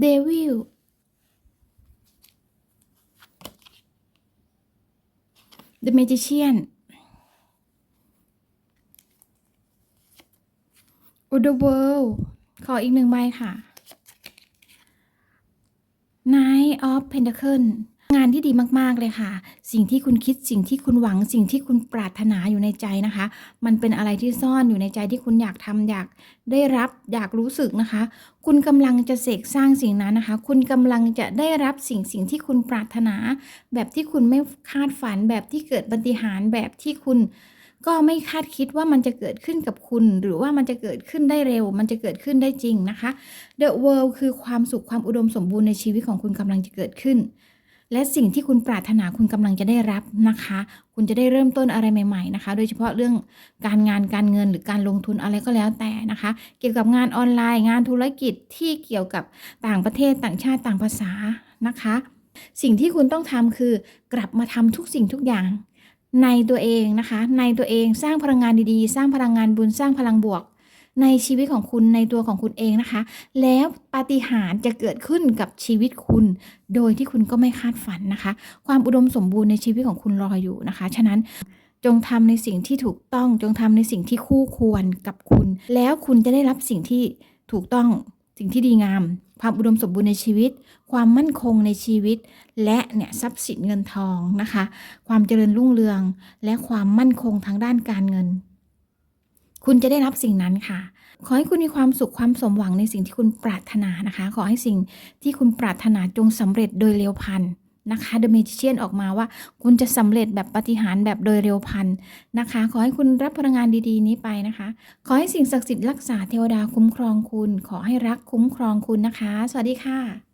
เดวิล the magician o the world ขออีกหนึ่งใบค่ะ Knight of Pentacle งานที่ดีมากๆเลยค่ะ สิ่งที่คุณคิดสิ่งที่คุณหวัง สิ่งที่คุณปรารถนาอยู่ในใจนะคะ มันเป็นอะไรที่ซ่อนอยู่ในใจที่คุณอยากทำอยากได้รับอยากรู้สึกนะคะ คุณกำลังจะเสกสร้างสิ่งนั้นนะคะ คุณกำลังจะได้รับสิ่งสิ่งที่คุณปรารถนา แบบที่คุณไม่คาดฝัน แบบที่เกิดปาฏิหารแบบที่คุณก็ไม่คาดคิดว่ามันจะเกิดขึ้นกับคุณ หรือว่ามันจะเกิดขึ้นได้เร็ว มันจะเกิดขึ้นได้จริงนะคะ The World คือความสุขความอุดมสมบูรณ์ในชีวิตของคุณกำลังจะเกิดขึ้น และสิ่งที่คุณปรารถนาคุณกำลังจะได้รับนะคะ คุณจะได้เริ่มต้นอะไรใหม่ ๆนะคะ โดยเฉพาะเรื่องการงานการเงินหรือการลงทุนอะไรก็แล้วแต่นะคะ เกี่ยวกับงานออนไลน์ งานธุรกิจที่เกี่ยวกับต่างประเทศต่างชาติต่างภาษานะคะ สิ่งที่คุณต้องทำคือกลับมาทำทุกสิ่งทุกอย่างในตัวเองนะคะ ในตัวเองสร้างพลังงานดีๆ สร้างพลังงานบุญสร้างพลังบวก ในชีวิตของคุณในตัวของคุณเองนะคะ แล้วปาฏิหาริย์จะเกิดขึ้นกับชีวิตคุณ โดยที่คุณก็ไม่คาดฝันนะคะ ความอุดมสมบูรณ์ในชีวิตของคุณรออยู่นะคะ ฉะนั้นจงทำในสิ่งที่ถูกต้องจงทำในสิ่งที่คู่ควรกับคุณ แล้วคุณจะได้รับสิ่งที่ถูกต้องสิ่งที่ดีงาม ความอุดมสมบูรณ์ในชีวิต ความมั่นคงในชีวิต และเนี่ยทรัพย์สินเงินทองนะคะ ความเจริญรุ่งเรือง และความมั่นคงทางด้านการเงิน คุณจะได้รับสิ่งนั้นค่ะ ขอให้คุณมีความสุขความสมหวังในสิ่งที่คุณปรารถนานะคะ ขอให้สิ่งที่คุณปรารถนาจงสำเร็จโดยเร็วพันนะคะ The Magician ออกมาว่า คุณจะสำเร็จแบบปฏิหารแบบโดยเร็วพันนะคะ ขอให้คุณรับพลังงานดีๆ นี้ไปนะคะ ขอให้สิ่งศักดิ์สิทธิ์รักษาเทวดาคุ้มครองคุณ ขอให้รักคุ้มครองคุณนะคะ สวัสดีค่ะ